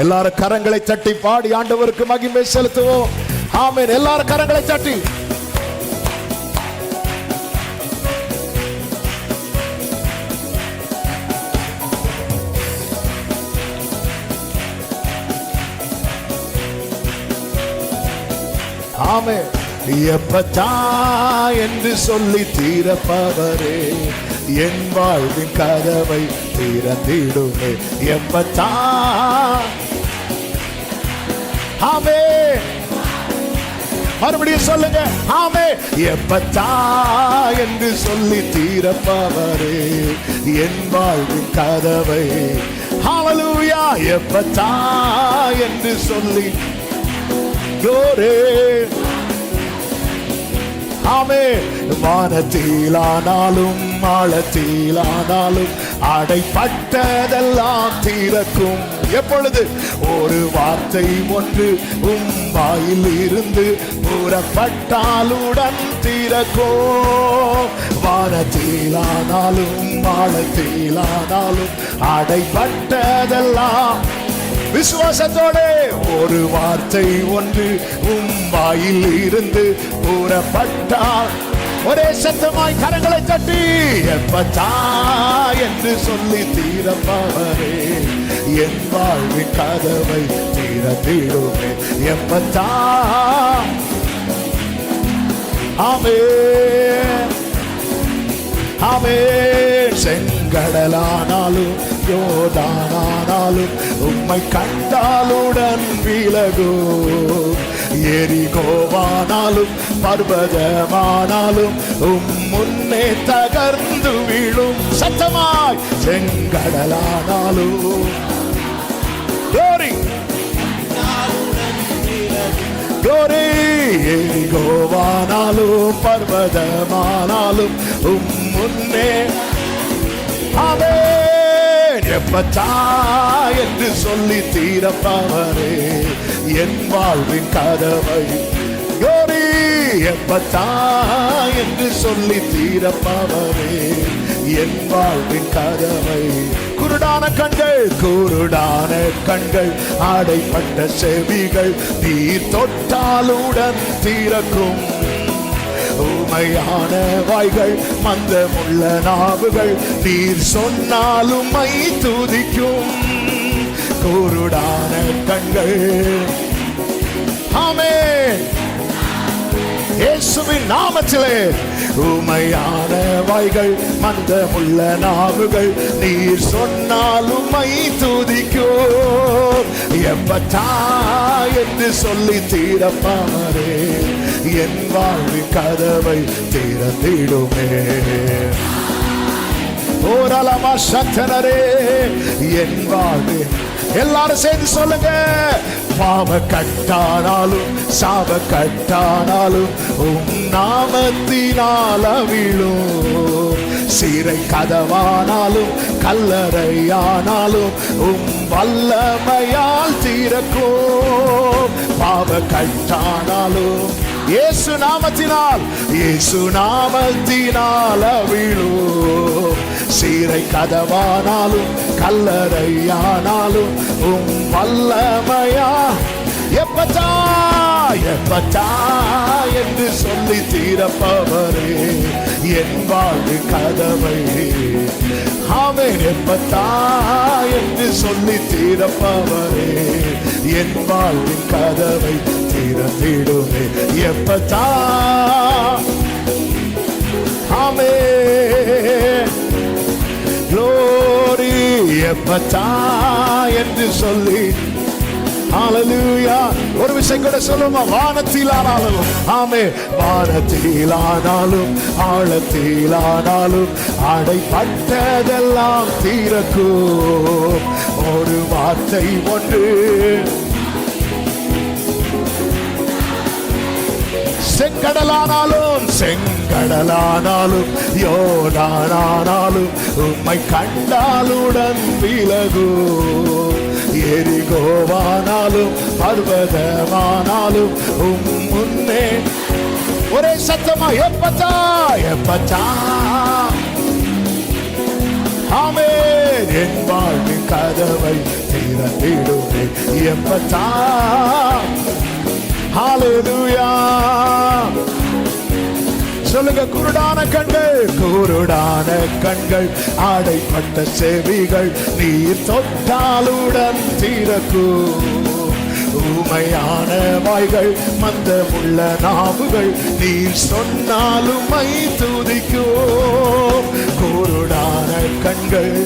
எல்லாரும் கரங்களை தட்டி பாடி ஆண்டவருக்கு மகிமை செலுத்துவோம். ஆமென். எல்லாரும் கரங்களை தட்டி. ஆமே எப்பத்தா என்று சொல்லி தீரப்பவரே என் வாழ்வின் கதவை திறந்திடுமே. எப்பத்தா ஆமே. மறுபடியும் சொல்லுங்க. ஆமே. எப்பத்தா என்று சொல்லி தீரப்பவரே என் வாழ்வின் கதவை. ஹalleluya எப்பத்தா என்று சொல்லி glory. ஆமே. வானத்திலானாலும் ஆழத்திலானாலும் அடைப்பட்டதெல்லாம் தீரக்கும். எப்பொழுது? ஒரு வார்த்தை ஒன்று உம் வாயில் இருந்து கூறப்பட்டாலுடன் தீரக்கோ வானத்திலானாலும் ஆழத்திலானாலும் அடைப்பட்டதெல்லாம் விசுவாசத்தோடு ஒரு வார்த்தை ஒன்று உம் வாயில் இருந்து கூறப்பட்டால் ஒரே சத்தமாய் கரங்களை தட்டி எப்பத்தா என்று சொல்லி தீரப்பவரே என் வாழ்வின் கதவை தீரத்திடுமே எப்பத்தா. ஆமே ஆமே செங்கடலானாலும் யோதானானாலும் உம்மை கண்டாலுடன் விலகோ. எரிகோவானாலும் பர்வதமானாலும் உம் முன்னே தகர்ந்து விழும். சத்தமாய் செங்கடலானாலும். Glory! glory! எரிகோவானாலும் பர்வதமானாலும் உம் முன்னே. அவே எப்பத்தா என்று சொல்லி தீரப்பாவரே. என் வாழ்வின் கதவை கோரி எப்பத்தா என்று சொல்லி தீரப்பாவரே. என் வாழ்வின் கதவை குருடான கண்கள் குருடான கண்கள் ஆடைப்பட்ட செவிகள் நீர் தொட்டாலுடன் தீரக்கும் ஊமையான வாய்கள் மந்தமுள்ள நாவுகள் நீர் சொன்னாலும் மை துதிக்கும். கூருடான கண்கள். ஆமே இயேசுவின் நாமத்திலே உமையான வாய்கள் மந்தமுள்ள நாவுகள் நீர் சொன்னாலும் மை துதிக்கோ எப்பட்டா என்று சொல்லி தீரப்பாரே. என் வாழ்வின் கதவை திறந்திடுமே. ஓரளமா சத்தனரே என் வாழ்வு எல்லாரும் சேர்ந்து சொல்லுங்க. பாவ கட்டானாலும் சாப கட்டானாலும் உம் நாமத்தினால் அவிழும். சீரை கதவானாலும் கல்லறையானாலும் உம் வல்லமையால் தீரக்கும் பாவ கட்டானாலும் இயேசு நாமத்தினால் இயேசு நாமத்தினால் அவிழும். சீரை கதவானாலும் கல்லறையானாலும் உம் வல்லமையா? எப்பச்சா எப்பச்சா என்று சொல்லி தீரப்பவரே என் வாழ்வு கதவை. ஆமென் எப்பத்தா என்று சொல்லி தீரப்பவரே என் வாழ்வின் கதவை திறந்திடுமே எப்பத்தா ஆமே. Glory எப்பத்தா என்று சொல்லி. ஹalleluya ஒரு விஷயம் கூட சொல்லுமா? வானத்தில் ஆனாலும் ஆமே வானத்தில் ஆனாலும் ஆழத்தில் ஆனாலும் அடைப்பட்டதெல்லாம் தீரக்கும். ஒரு வார்த்தை ஒன்று. செங்கடலானாலும் செங்கடலானாலும் யோனானாலும் உம்மை கண்டாலுடன் விலகு. எரிகோவானாலும் பர்வதமானாலும் உம் முன்னே. ஒரே சத்தமா எப்பச்சா எப்பச்சா. ஆமே என் வாழ்வின் கதவை திறந்திடுமே எப்பச்சா. சொல்லுங்க குருடான கண்கள். குருடான கண்கள் ஆடைப்பட்ட செவிகள் நீர் தொட்டாலுடன் தீரக்கும் ஊமையான வாய்கள் மந்தமுள்ள நாவுகள் நீர் சொன்னாலும் மை துதிக்கும். குருடான கண்கள்.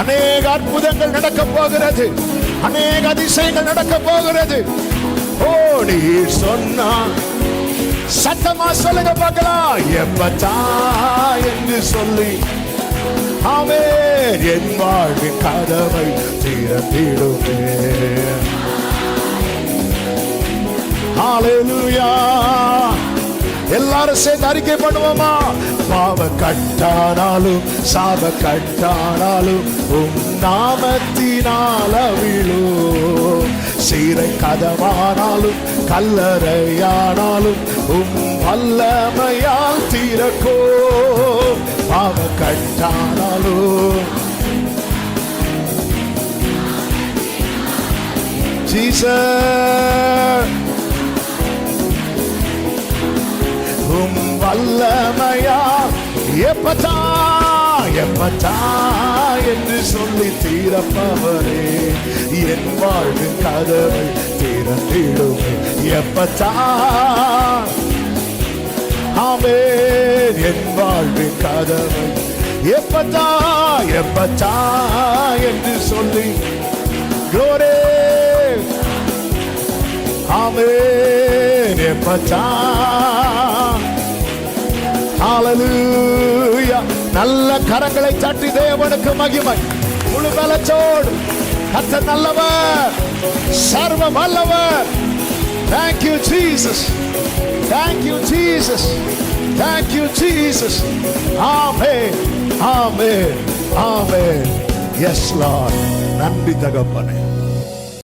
அநேக அற்புதங்கள் நடக்க போகிறது. அநேக அதிசயங்கள் நடக்க போகிறது. ஓ நீர் சொன்னா சத்தமா சொல்லுங்க பார்க்கலாம். எப்பத்தா என்று சொல்லி ஆமே என் வாழ்வின் கதவை திறந்திடுமே. ஹalleluya. எல்லாரும் சேர்ந்து அறிக்கை பண்ணுவோமா? பாவ கட்டானாலும் சாப கட்டானாலும் உன் நாமத்தினால் அவிழும். சீரை கதவானாலும் கல்லறையானாலும் உம் வல்லமையால் தீரக்கோ பாவ கட்டானாலும் Jesus. உம் வல்லமையா எப்பதான் பயப்பட்டா என்று சொல்லி தீரப்பவரே என் வாழ்வின் கதவை திறந்திடுமே. எப்பத்தா ஆமே என் வாழ்வின் கதவை. எப்பத்தா எப்பத்தா என்று சொல்லி glory. ஆமே எப்பத்தா ஹalleluya நல்ல கரங்களை தட்டி தேவனுக்கு மகிமை முழு பலச்சோடு கத்த நல்லவர் சர்வ வல்லவர் thank you Jesus thank you Jesus thank you Jesus ஆமே ஆமே ஆமே எஸ் லார்ட் நன்றி தகப்பனே